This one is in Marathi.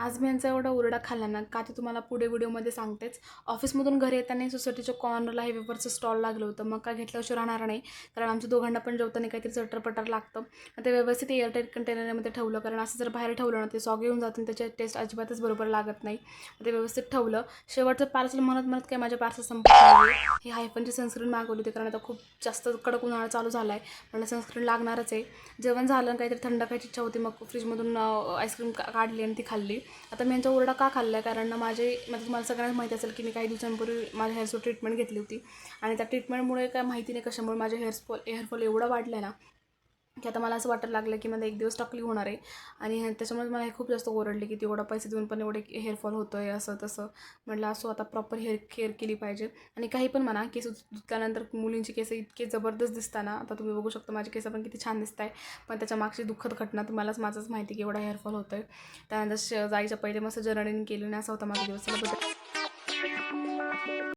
आज मी यांचा एवढा ओरडा खाल्ला ना का ते तुम्हाला पुढे व्हिडिओमध्ये सांगतेच. ऑफिसमधून घरी येताना सोसायटीच्या कॉर्नरला हे वेफरचं स्टॉल लागलं होतं. मग काय घेतल्याशिवाय राहणार नाही कारण आमच्या दोघांना पण जेवताना काहीतरी चटरपटर लागतं. मग ते व्यवस्थित एअरटाईट कंटेनरमध्ये ठेवलं कारण असं जर बाहेर ठेवलं ना ते सॉग येऊन जातं आणि टेस्ट अजिबातच बरोबर लागत नाही. ते व्यवस्थित ठेवलं. शेवटचं पार्सल म्हणत म्हणत काय माझ्या पार्सल संपलं हे ही हायफनची सनस्क्रीन मागवली होती कारण आता खूप जास्त कडक उन्हाळा चालू झाला आहे मला सनस्क्रीन लागणारच आहे. जेवण झालं काहीतरी थंड खायची इच्छा होती मग फ्रीजमधून आईस्क्रीम काढली आणि ती खाल्ली. आता मी यांचा ओरडा का खाल्ला आहे कारण ना माझे म्हणजे तुम्हाला सगळ्यांना माहिती असेल की मी काही दिवसांपूर्वी माझ्या हेअरचं ट्रीटमेंट घेतली होती. आणि त्या ट्रीटमेंटमुळे काय माहिती नाही कशामुळे माझे हेअरफॉल हेअरफॉल एवढा वाढला आहे ना की आता मला असं वाटायला लागलं की मला एक दिवस टकली होणार आहे. आणि त्याच्यामुळे मला हे खूप जास्त ओरडले की तेवढा पैसे देऊन पण एवढे हेअरफॉल होतो आहे असं तसं. म्हटलं असो आता प्रॉपर हेअर केअर केली पाहिजे. आणि काही पण म्हणा केस धुतल्यानंतर मुलींची केस इतके जबरदस्त दिसताना आता तुम्ही बघू शकता माझे केस पण किती छान दिसत आहे पण त्याच्या मागची दुःखद घटना तुम्हालाच माझंच माहिती की एवढा हेअरफॉल होतो आहे त्यानंतर श- जायच्या पहिले मस्त जर्निंग केली नाही असं होता माझा दिवस.